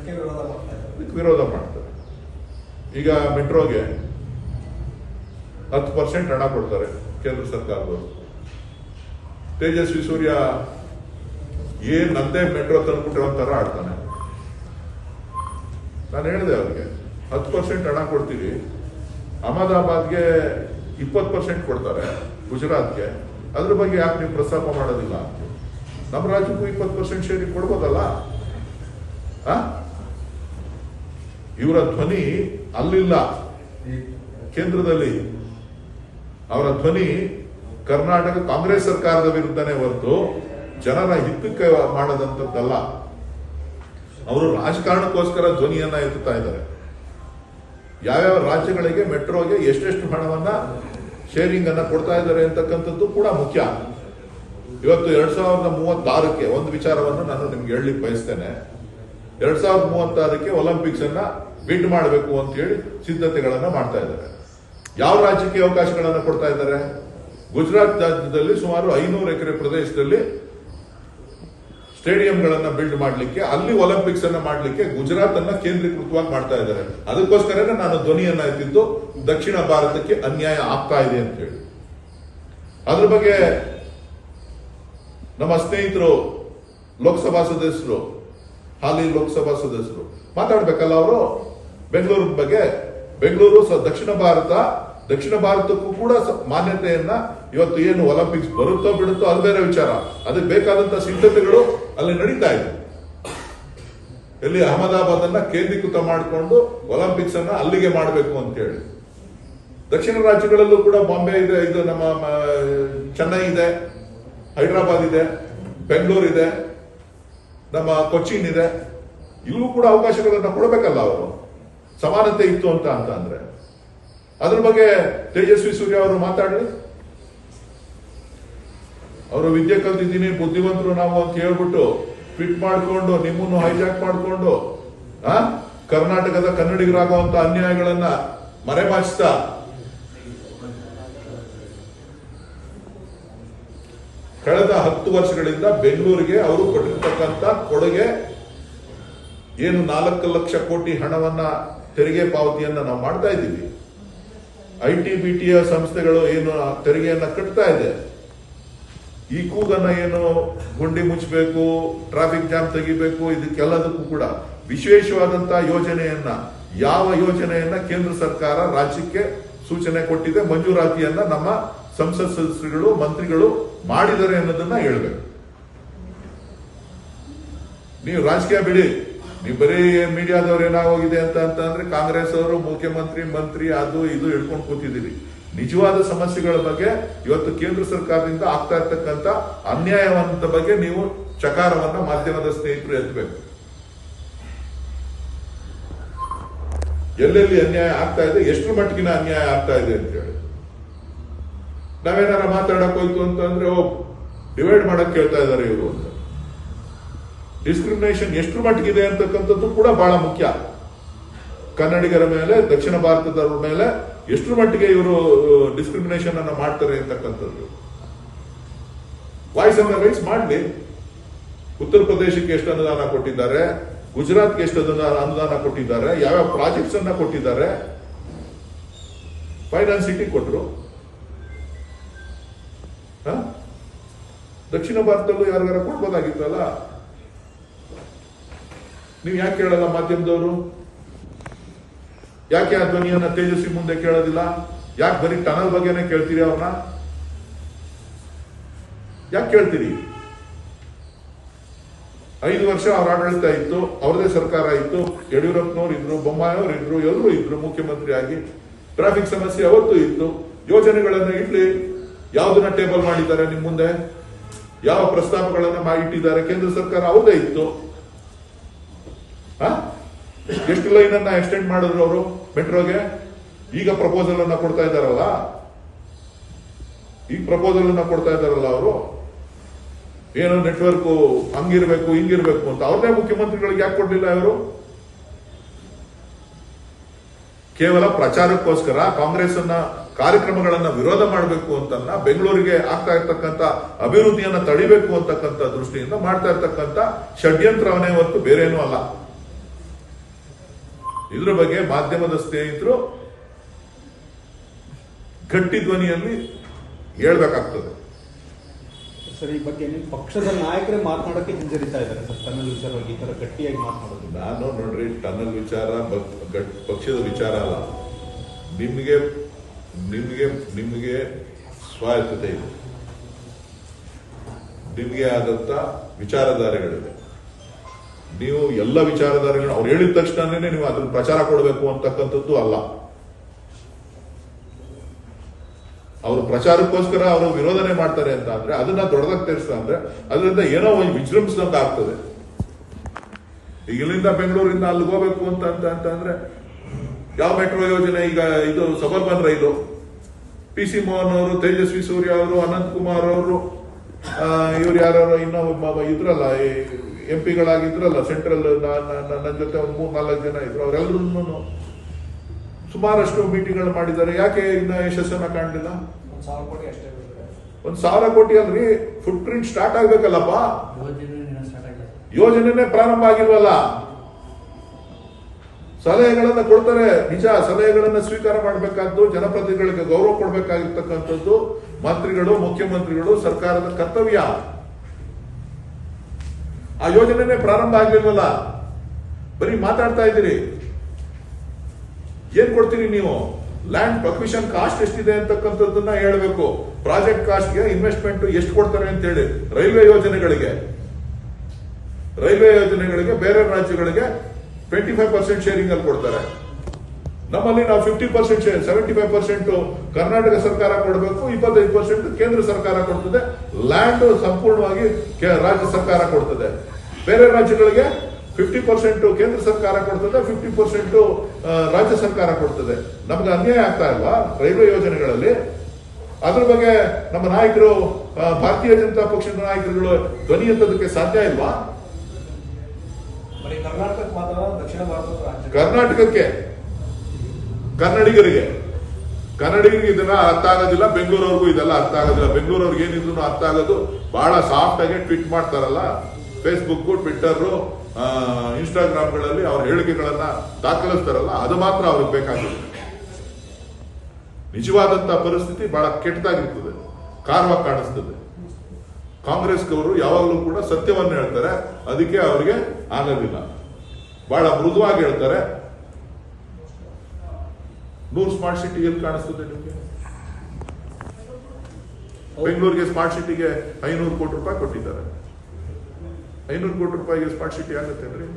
ಅದಕ್ಕೆ ವಿರೋಧ ಮಾಡ್ತಾ ವಿರೋಧ ಮಾಡ್ತಾರೆ. ಈಗ ಮೆಟ್ರೋಗೆ ಹತ್ತು ಪರ್ಸೆಂಟ್ ಹಣ ಕೊಡ್ತಾರೆ ಕೇಂದ್ರ ಸರ್ಕಾರದವರು. ತೇಜಸ್ವಿ ಸೂರ್ಯ ಏನ್ ನಂದೇ ಮೆಟ್ರೋ ತಂದ್ಬಿಟ್ಟು ಒಂಥರ ಆಡ್ತಾನೆ. ನಾನು ಹೇಳಿದೆ ಅವ್ರಿಗೆ ಹತ್ತು ಪರ್ಸೆಂಟ್ ಹಣ ಕೊಡ್ತೀವಿ, ಅಹಮದಾಬಾದ್ಗೆ ಇಪ್ಪತ್ತು ಪರ್ಸೆಂಟ್ ಕೊಡ್ತಾರೆ, ಗುಜರಾತ್ಗೆ. ಅದ್ರ ಬಗ್ಗೆ ಯಾಕೆ ನೀವು ಪ್ರಸ್ತಾಪ ಮಾಡೋದಿಲ್ಲ ನಮ್ಮ ರಾಜ್ಯಕ್ಕೂ ಇಪ್ಪತ್ತು ಪರ್ಸೆಂಟ್ ಶೇರಿಂಗ್ ಕೊಡ್ಬೋದಲ್ಲ? ಆ? ಇವರ ಧ್ವನಿ ಅಲ್ಲಿಲ್ಲ. ಕೇಂದ್ರದಲ್ಲಿ. ಅವರ ಧ್ವನಿ ಕರ್ನಾಟಕ ಕಾಂಗ್ರೆಸ್ ಸರ್ಕಾರದ ವಿರುದ್ಧನೇ ಹೊರತು ಜನರ ಹಿತಕ್ಕೆ ಮಾಡದಂತದ್ದಲ್ಲ ಅವರು ರಾಜಕಾರಣಕ್ಕೋಸ್ಕರ ಧ್ವನಿಯನ್ನ ಎತ್ತುತ್ತಾ ಇದ್ದಾರೆ. ಯಾವ್ಯಾವ ರಾಜ್ಯಗಳಿಗೆ ಮೆಟ್ರೋಗೆ ಎಷ್ಟೆಷ್ಟು ಹಣವನ್ನ ಶೇರಿಂಗ್ ಅನ್ನ ಕೊಡ್ತಾ ಇದ್ದಾರೆ ಅಂತಕ್ಕಂಥದ್ದು ಕೂಡ ಮುಖ್ಯ. ಇವತ್ತು ಎರಡ್ ಸಾವಿರದ ಮೂವತ್ತಾರಕ್ಕೆ ಒಂದು ವಿಚಾರವನ್ನು ನಾನು ನಿಮ್ಗೆ ಹೇಳಲಿಕ್ಕೆ ಬಯಸ್ತೇನೆ. ಎರಡ್ ಸಾವಿರದ ಮೂವತ್ತಾರಕ್ಕೆ ಒಲಿಂಪಿಕ್ಸ್ ಅನ್ನ ಬಿಡ್ ಮಾಡಬೇಕು ಅಂತ ಹೇಳಿ ಸಿದ್ಧತೆಗಳನ್ನ ಮಾಡ್ತಾ ಇದ್ದಾರೆ. ಯಾವ ರಾಜ್ಯಕ್ಕೆ ಅವಕಾಶಗಳನ್ನು ಕೊಡ್ತಾ ಇದ್ದಾರೆ? ಗುಜರಾತ್ ರಾಜ್ಯದಲ್ಲಿ ಸುಮಾರು ಐನೂರು ಎಕರೆ ಪ್ರದೇಶದಲ್ಲಿ ಸ್ಟೇಡಿಯಂಗಳನ್ನ ಬಿಲ್ಡ್ ಮಾಡಲಿಕ್ಕೆ, ಅಲ್ಲಿ ಒಲಿಂಪಿಕ್ಸ್ ಅನ್ನ ಮಾಡಲಿಕ್ಕೆ ಗುಜರಾತ್ ಅನ್ನ ಕೇಂದ್ರೀಕೃತವಾಗಿ ಮಾಡ್ತಾ ಇದ್ದಾರೆ. ಅದಕ್ಕೋಸ್ಕರನೇ ನಾನು ಧ್ವನಿಯನ್ನ ಎತ್ತಿದ್ದು, ದಕ್ಷಿಣ ಭಾರತಕ್ಕೆ ಅನ್ಯಾಯ ಆಗ್ತಾ ಇದೆ ಅಂತ ಹೇಳಿ. ಅದ್ರ ಬಗ್ಗೆ ನಮ್ಮ ಸ್ನೇಹಿತರು, ಲೋಕಸಭಾ ಸದಸ್ಯರು ಹಾಲಿ ಲೋಕಸಭಾ ಸದಸ್ಯರು. ಮಾತಾಡ್ಬೇಕಲ್ಲ ಅವರು? ಬೆಂಗಳೂರು ಬಗ್ಗೆ. ಬೆಂಗಳೂರು ದಕ್ಷಿಣ ಭಾರತ. ದಕ್ಷಿಣ ಭಾರತಕ್ಕೂ ಕೂಡ ಮಾನ್ಯತೆಯನ್ನ ಇವತ್ತು ಏನು ಒಲಿಂಪಿಕ್ಸ್ ಬರುತ್ತೋ ಬಿಡುತ್ತೋ ಅದು ಬೇರೆ ವಿಚಾರ. ಅದಕ್ಕೆ ಬೇಕಾದಂತ ಸಿದ್ಧತೆಗಳು ಅಲ್ಲಿ ನಡೀತಾ ಇದೆ. ಎಲ್ಲಿ ಅಹಮದಾಬಾದ್ ಅನ್ನ ಕೇಂದ್ರೀಕೃತ ಮಾಡಿಕೊಂಡು ಒಲಿಂಪಿಕ್ಸ್ ಅನ್ನ ಅಲ್ಲಿಗೆ ಮಾಡಬೇಕು ಅಂತ ಹೇಳಿ ದಕ್ಷಿಣ ರಾಜ್ಯಗಳಲ್ಲೂ ಕೂಡ ಬಾಂಬೆ ಇದೆ, ಇದು ನಮ್ಮ ಚೆನ್ನೈ ಇದೆ, ಹೈದರಾಬಾದ್ ಇದೆ, ಬೆಂಗಳೂರು ಇದೆ. ನಮ್ಮ ಕೊಚ್ಚಿನ್ ಇದೆ ಇಲ್ಲೂ ಕೂಡ ಅವಕಾಶಗಳನ್ನು ಕೊಡಬೇಕಲ್ಲ ಅವರು. ಸಮಾನತೆ ಇತ್ತು ಅಂತ ಅಂತ ಅಂದ್ರೆ. ಅದ್ರ ಬಗ್ಗೆ ತೇಜಸ್ವಿ ಸೂರ್ಯ ಅವರು ಮಾತಾಡಲಿ ಅವರು ವಿದ್ಯೆ ಕಲ್ತಿದ್ದೀನಿ, ಬುದ್ಧಿವಂತರು ನಾವು ಅಂತ ಹೇಳ್ಬಿಟ್ಟು ಟ್ವಿಟ್ ಮಾಡಿಕೊಂಡು, ನಿಮ್ಮನ್ನು ಹೈಜಾಕ್ ಮಾಡಿಕೊಂಡು ಕರ್ನಾಟಕದ ಕನ್ನಡಿಗರಾಗುವಂತ ಅನ್ಯಾಯಗಳನ್ನ ಮರೆಮಾಚ್ತಾ ಕಳೆದ ಹತ್ತು ವರ್ಷಗಳಿಂದ ಬೆಂಗಳೂರಿಗೆ ಅವರು ಕೊಟ್ಟಿರ್ತಕ್ಕಂಥ ಕೊಡುಗೆ ಏನು ನಾಲ್ಕು ಲಕ್ಷ ಕೋಟಿ ಹಣವನ್ನ ತೆರಿಗೆ ಪಾವತಿಯನ್ನ ನಾವು ಮಾಡ್ತಾ ಇದ್ದೀವಿ. ಐ ಟಿ ಬಿ ಟಿಯ ಸಂಸ್ಥೆಗಳು ಏನು ತೆರಿಗೆಯನ್ನ ಕಟ್ತಾ ಇದೆ. ಈ ಕೂಗನ್ನ ಏನು ಗುಂಡಿ ಮುಚ್ಚಬೇಕು ಟ್ರಾಫಿಕ್ ಜಾಮ್ ತೆಗಿಬೇಕು, ಇದಕ್ಕೆಲ್ಲದಕ್ಕೂ ಕೂಡ ವಿಶೇಷವಾದಂತಹ ಯೋಜನೆಯನ್ನ, ಯಾವ ಯೋಜನೆಯನ್ನ ಕೇಂದ್ರ ಸರ್ಕಾರ ರಾಜ್ಯಕ್ಕೆ ಸೂಚನೆ ಕೊಟ್ಟಿದೆ, ಮಂಜೂರಾತಿಯನ್ನ ನಮ್ಮ ಸಂಸತ್ ಸದಸ್ಯರುಗಳು ಮಂತ್ರಿಗಳು ಮಾಡಿದ್ದಾರೆ ಅನ್ನೋದನ್ನ ಹೇಳ್ಬೇಕು. ನೀವು ರಾಜಕೀಯ ಬಿಡಿ. ನೀವು ಬರೀ ಮೀಡಿಯಾದವ್ರು ಏನಾಗೋಗಿದೆ ಅಂತ ಅಂತಂದ್ರೆ ಕಾಂಗ್ರೆಸ್ ಅವರು ಮುಖ್ಯಮಂತ್ರಿ, ಮಂತ್ರಿ ಅದು ಇದು ಹಿಡ್ಕೊಂಡು ಕೂತಿದ್ದೀರಿ. ನಿಜವಾದ ಸಮಸ್ಯೆಗಳ ಬಗ್ಗೆ ಇವತ್ತು ಕೇಂದ್ರ ಸರ್ಕಾರದಿಂದ ಆಗ್ತಾ ಇರ್ತಕ್ಕಂಥ ಅನ್ಯಾಯವಂತ ಬಗ್ಗೆ ನೀವು ಚಕಾರವನ್ನ ಮಾಧ್ಯಮದ ಸ್ನೇಹಿತರು ಎತ್ತಬೇಕು. ಎಲ್ಲೆಲ್ಲಿ ಅನ್ಯಾಯ ಆಗ್ತಾ ಇದೆ ಎಷ್ಟು ಮಟ್ಟಿಗಿನ ಅನ್ಯಾಯ ಆಗ್ತಾ ಇದೆ ಅಂತ ಹೇಳಿ. ನಾವೇನಾರ ಮಾತಾಡಕ್ ಹೋಯ್ತು ಅಂತಂದ್ರೆ ಓ, ಡಿವೈಡ್ ಮಾಡಕ್ ಕೇಳ್ತಾ ಇದ್ದಾರೆ ಇವರು ಅಂತ. ಡಿಸ್ಕ್ರಿಮಿನೇಷನ್ ಎಷ್ಟು ಮಟ್ಟಿಗಿದೆ ಅಂತಕ್ಕಂಥದ್ದು ಕೂಡ ಬಹಳ ಮುಖ್ಯ. ಕನ್ನಡಿಗರ ಮೇಲೆ, ದಕ್ಷಿಣ ಭಾರತದವರ ಮೇಲೆ ಎಷ್ಟು ಮಟ್ಟಿಗೆ ಇವರು ಡಿಸ್ಕ್ರಿಮಿನೇಷನ್ ಅನ್ನ ಮಾಡ್ತಾರೆ ಅಂತಕ್ಕಂಥದ್ದು. ವಾಯ್ಸ್ ಅನ್ನ ರೈಸ್ ಮಾಡ್ಲಿ. ಉತ್ತರ ಪ್ರದೇಶಕ್ಕೆ ಎಷ್ಟು ಅನುದಾನ ಕೊಟ್ಟಿದ್ದಾರೆ, ಗುಜರಾತ್ಗೆ ಎಷ್ಟು ಅನುದಾನ ಅನುದಾನ ಕೊಟ್ಟಿದ್ದಾರೆ, ಯಾವ್ಯಾವ ಪ್ರಾಜೆಕ್ಟ್ಸ್ ಅನ್ನ ಕೊಟ್ಟಿದ್ದಾರೆ. ಫೈನಾನ್ಸಿಟಿ ಕೊಟ್ಟರು ದಕ್ಷಿಣ ಭಾರತದಲ್ಲೂ ಯಾರಿಗಾರ ಕೊಡ್ಬೋದಾಗಿತ್ತಲ್ಲ? ನೀವು ಯಾಕೆ ಕೇಳಲ್ಲ ಮಾಧ್ಯಮದವರು? ಯಾಕೆ ಆ ಧ್ವನಿಯನ್ನ ತೇಜಸ್ವಿ ಮುಂದೆ ಕೇಳೋದಿಲ್ಲ? ಯಾಕೆ ಬರೀ ಟನಲ್ ಬಗ್ಗೆನೇ ಕೇಳ್ತೀರಿ ಅವ್ರನ್ನ? ಯಾಕೆ ಕೇಳ್ತೀರಿ? ಐದು ವರ್ಷ ಅವ್ರ ಆಡಳಿತ ಇತ್ತು, ಅವ್ರದೇ ಸರ್ಕಾರ ಇತ್ತು, ಯಡಿಯೂರಪ್ಪನವ್ರು ಇದ್ರು, ಬೊಮ್ಮಾಯಿಯವ್ರು ಇದ್ರು, ಎಲ್ಲರೂ ಇದ್ರು ಮುಖ್ಯಮಂತ್ರಿ ಆಗಿ ಟ್ರಾಫಿಕ್ ಸಮಸ್ಯೆ ಅವತ್ತು ಇತ್ತು. ಯೋಜನೆಗಳನ್ನ ಇಡ್ಲಿ ಯಾವ್ದನ್ನ ಟೇಬಲ್ ಮಾಡಿದ್ದಾರೆ ನಿಮ್ ಮುಂದೆ? ಯಾವ ಪ್ರಸ್ತಾಪಗಳನ್ನ ಮಾಡಿಟ್ಟಿದ್ದಾರೆ? ಕೇಂದ್ರ ಸರ್ಕಾರ ಅವುದೇ ಇತ್ತು? ಎಷ್ಟು ಲೈನ್ ಅನ್ನ ಎಕ್ಸ್ಟೆಂಡ್ ಮಾಡಿದ್ರು ಅವರು ಮೆಟ್ರೋಗೆ? ಈಗ ಪ್ರಪೋಸಲ್ ಅನ್ನ ಕೊಡ್ತಾ ಇದ್ದಾರಲ್ಲ? ಈಗ ಪ್ರಪೋಸಲ್ ಅನ್ನ ಕೊಡ್ತಾ ಇದ್ದಾರಲ್ಲ ಅವರು? ಏನು ನೆಟ್ವರ್ಕ್ ಹಂಗಿರ್ಬೇಕು, ಹಿಂಗಿರ್ಬೇಕು ಅಂತ. ಅವ್ರನ್ನೇ ಮುಖ್ಯಮಂತ್ರಿಗಳಿಗೆ ಯಾಕೆ ಕೊಡ್ಲಿಲ್ಲ ಇವರು? ಕೇವಲ ಪ್ರಚಾರಕ್ಕೋಸ್ಕರ ಕಾಂಗ್ರೆಸ್ ಅನ್ನ ಕಾರ್ಯಕ್ರಮಗಳನ್ನ ವಿರೋಧ ಮಾಡಬೇಕು ಅಂತ ಬೆಂಗಳೂರಿಗೆ ಆಗ್ತಾ ಇರ್ತಕ್ಕಂಥ ಅಭಿವೃದ್ಧಿಯನ್ನ ತಡಿಬೇಕು ಅಂತಕ್ಕಂಥ ದೃಷ್ಟಿಯಿಂದ ಮಾಡ್ತಾ ಇರ್ತಕ್ಕಂಥ ಷಡ್ಯಂತ್ರವನ್ನೇ ಹೊತ್ತು ಬೇರೇನೂ ಅಲ್ಲ. ಇದ್ರ ಬಗ್ಗೆ ಮಾಧ್ಯಮದ ಸ್ನೇಹಿತರು ಗಟ್ಟಿ ಧ್ವನಿಯಲ್ಲಿ ಹೇಳ್ಬೇಕಾಗ್ತದೆ. ಸರ್ ಈ ಬಗ್ಗೆ ನಿಮ್ಮ ಪಕ್ಷದ ನಾಯಕರೇ ಮಾತನಾಡಕ್ಕೆ ಹಿಂಜರಿತಾ ಇದ್ದಾರೆ ಸರ್ ಟನಲ್ ವಿಚಾರವಾಗಿ ಈ ತರ ಗಟ್ಟಿಯಾಗಿ ಮಾತನಾಡೋದು. ನಾನು ನೋಡ್ರಿ ಟನಲ್ ವಿಚಾರ ಪಕ್ಷದ ವಿಚಾರ ಅಲ್ಲ. ನಿಮಗೆ ನಿಮಗೆ ನಿಮಗೆ ಸ್ವಾಯತ್ತತೆ ಇದೆ. ನಿಮಗೆ ಆದಂತ ವಿಚಾರಧಾರೆಗಳಿವೆ ನೀವು ಎಲ್ಲ ವಿಚಾರಧಾರೆಗಳು ಅವ್ರು ಹೇಳಿದ ತಕ್ಷಣನೇ ನೀವು ಅದನ್ನ ಪ್ರಚಾರ ಕೊಡಬೇಕು ಅಂತಕ್ಕಂಥದ್ದು ಅಲ್ಲ. ಅವರು ಪ್ರಚಾರಕ್ಕೋಸ್ಕರ ಅವರು ವಿರೋಧನೆ ಮಾಡ್ತಾರೆ ಅಂತ ಅಂದ್ರೆ, ಅದನ್ನ ದೊಡ್ಡದಾಗಿ ತೆರಿಸ್ತಾ ಅಂದ್ರೆ, ಅದರಿಂದ ಏನೋ ಒಂದು ವಿಜೃಂಭಿಸಿದಂತ ಆಗ್ತದೆ ಇಲ್ಲಿಂದ ಬೆಂಗಳೂರಿಂದ ಅಲ್ಲಿಗೆ ಹೋಗ್ಬೇಕು ಅಂತ ಅಂತ ಅಂತ ಅಂದ್ರೆ ಯಾವ ಮೆಟ್ರೋ ಯೋಜನೆ ಈಗ ಇದು ಸಬರ್ಬನ್ ರೈಲು ಪಿ ಸಿ ಮೋಹನ್ ಅವರು ತೇಜಸ್ವಿ ಸೂರ್ಯ ಅವರು ಅನಂತ್ ಕುಮಾರ್ ಅವರು ಇವ್ರು ಯಾರು ಇನ್ನೂ ಒಬ್ಬ ಇದ್ರಲ್ಲ ಎಂ ಪಿಗಳಾಗಿದ್ರಲ್ಲ ಸೆಂಟ್ರಲ್ ನನ್ನ ಜೊತೆ ಒಂದು ಮೂರ್ ನಾಲ್ಕು ಜನ ಇದ್ರು ಅವರೆಲ್ಲರೂ ಸುಮಾರಷ್ಟು ಮೀಟಿಂಗ್ಗಳು ಮಾಡಿದ್ದಾರೆ. ಯಾಕೆ ಇನ್ನ ಯಶಸ್ಸನ್ನ ಕಾಣಲಿಲ್ಲ? ಒಂದು ಸಾವಿರ ಕೋಟಿ ಅಲ್ರಿ? ಫುಟ್ ಪ್ರಿಂಟ್ ಸ್ಟಾರ್ಟ್ ಆಗ್ಬೇಕಲ್ಲಪ್ಪ ಯೋಜನೆನೇ ಪ್ರಾರಂಭ ಆಗಿಲ್ವಲ್ಲ? ಸಲಹೆಗಳನ್ನ ಕೊಡ್ತಾರೆ. ನಿಜ, ಸಲಹೆಗಳನ್ನು ಸ್ವೀಕಾರ ಮಾಡಬೇಕಾದ್ದು, ಜನಪ್ರತಿನಿಧಿಗಳಿಗೆ ಗೌರವ ಕೊಡಬೇಕಾಗಿರ್ತಕ್ಕಂಥದ್ದು ಮಂತ್ರಿಗಳು, ಮುಖ್ಯಮಂತ್ರಿಗಳು, ಸರ್ಕಾರದ ಕರ್ತವ್ಯ. ಆ ಯೋಜನೆನೇ ಪ್ರಾರಂಭ ಆಗಲಿಲ್ಲ ಬರೀ ಮಾತಾಡ್ತಾ ಇದ್ದೀರಿ. ಏನ್ ಕೊಡ್ತೀರಿ ನೀವು? ಲ್ಯಾಂಡ್ ಪ್ರೊಕ್ವಿಷನ್ ಕಾಸ್ಟ್ ಎಷ್ಟಿದೆ ಅಂತಕ್ಕಂಥದ್ದನ್ನ ಹೇಳಬೇಕು. ಪ್ರಾಜೆಕ್ಟ್ ಕಾಸ್ಟ್ಗೆ ಇನ್ವೆಸ್ಟ್ಮೆಂಟ್ ಎಷ್ಟು ಕೊಡ್ತಾರೆ ಅಂತ ಹೇಳಿ ರೈಲ್ವೆ ಯೋಜನೆಗಳಿಗೆ. ರೈಲ್ವೆ ಯೋಜನೆಗಳಿಗೆ, ಬೇರೆ ರಾಜ್ಯಗಳಿಗೆ ಟ್ವೆಂಟಿ ಫೈವ್ ಪರ್ಸೆಂಟ್ ಶೇರಿಂಗ್ ಅಲ್ಲಿ ಕೊಡ್ತಾರೆ. ನಮ್ಮಲ್ಲಿ ನಾವು fifty percent seventy five percent Karnataka ಸರ್ಕಾರ ಕೊಡಬೇಕು, ಇಪ್ಪತ್ತೈದು ಪರ್ಸೆಂಟ್ ಕೇಂದ್ರ ಸರ್ಕಾರ ಕೊಡ್ತದೆ ಲ್ಯಾಂಡ್ ಸಂಪೂರ್ಣವಾಗಿ ರಾಜ್ಯ ಸರ್ಕಾರ ಕೊಡ್ತದೆ. ಬೇರೆ ರಾಜ್ಯಗಳಿಗೆ ಫಿಫ್ಟಿ ಪರ್ಸೆಂಟ್ ಕೇಂದ್ರ ಸರ್ಕಾರ ಕೊಡ್ತದೆ ಫಿಫ್ಟಿ ಪರ್ಸೆಂಟ್ ರಾಜ್ಯ ಸರ್ಕಾರ ಕೊಡ್ತದೆ. ನಮ್ಗೆ ಅನ್ಯಾಯ ಆಗ್ತಾ ಇಲ್ವಾ ರೈಲ್ವೆ ಯೋಜನೆಗಳಲ್ಲಿ? ಅದ್ರ ಬಗ್ಗೆ ನಮ್ಮ ನಾಯಕರು ಭಾರತೀಯ ಜನತಾ ಪಕ್ಷದ ನಾಯಕರುಗಳು ಧ್ವನಿ ಎತ್ತೋದಕ್ಕೆ ಸಾಧ್ಯ ಇಲ್ವಾ? ಕರ್ನಾಟಕಕ್ಕೆ ಕನ್ನಡಿಗರಿಗೆ? ಕನ್ನಡಿಗರಿಗೆ ಇದನ್ನ ಅರ್ಥ ಆಗೋದಿಲ್ಲ, ಬೆಂಗಳೂರವ್ರಿಗೂ ಇದೆಲ್ಲ ಅರ್ಥ ಆಗೋದಿಲ್ಲ. ಬೆಂಗಳೂರವ್ರಿಗೆ ಏನಿದ್ರು ಅರ್ಥ ಆಗೋದು. ಬಹಳ ಸಾಫ್ಟ್ ಆಗಿ ಟ್ವೀಟ್ ಮಾಡ್ತಾರಲ್ಲ ಫೇಸ್ಬುಕ್ ಟ್ವಿಟ್ಟರ್ ಇನ್ಸ್ಟಾಗ್ರಾಮ್ಗಳಲ್ಲಿ ಅವ್ರ ಹೇಳಿಕೆಗಳನ್ನ ದಾಖಲಿಸ್ತಾರಲ್ಲ, ಅದು ಮಾತ್ರ ಅವ್ರಿಗೆ ಬೇಕಾಗಿದೆ ನಿಜವಾದಂತಹ ಪರಿಸ್ಥಿತಿ ಬಹಳ ಕೆಟ್ಟದಾಗಿರ್ತದೆ ಕಾರವಾಗಿ ಕಾಣಿಸ್ತದೆ. ಕಾಂಗ್ರೆಸ್ನವರು ಯಾವಾಗಲೂ ಕೂಡ ಸತ್ಯವನ್ನು ಹೇಳ್ತಾರೆ, ಅದಕ್ಕೆ ಅವರಿಗೆ ಆಗೋದಿಲ್ಲ ಬಹಳ ಮೃದುವಾಗಿ ಹೇಳ್ತಾರೆ. ನೂರು ಸ್ಮಾರ್ಟ್ ಸಿಟಿ ಎಲ್ಲಿ ಕಾಣಿಸ್ತದೆ ನಿಮಗೆ? ಬೆಂಗಳೂರಿಗೆ ಸ್ಮಾರ್ಟ್ ಸಿಟಿಗೆ ಐನೂರು ಕೋಟಿ ರೂಪಾಯಿ ಕೊಟ್ಟಿದ್ದಾರೆ. ಐನೂರು ಕೋಟಿ ರೂಪಾಯಿಗೆ ಸ್ಮಾರ್ಟ್ ಸಿಟಿ ಆಗುತ್ತೇನ್ರಿ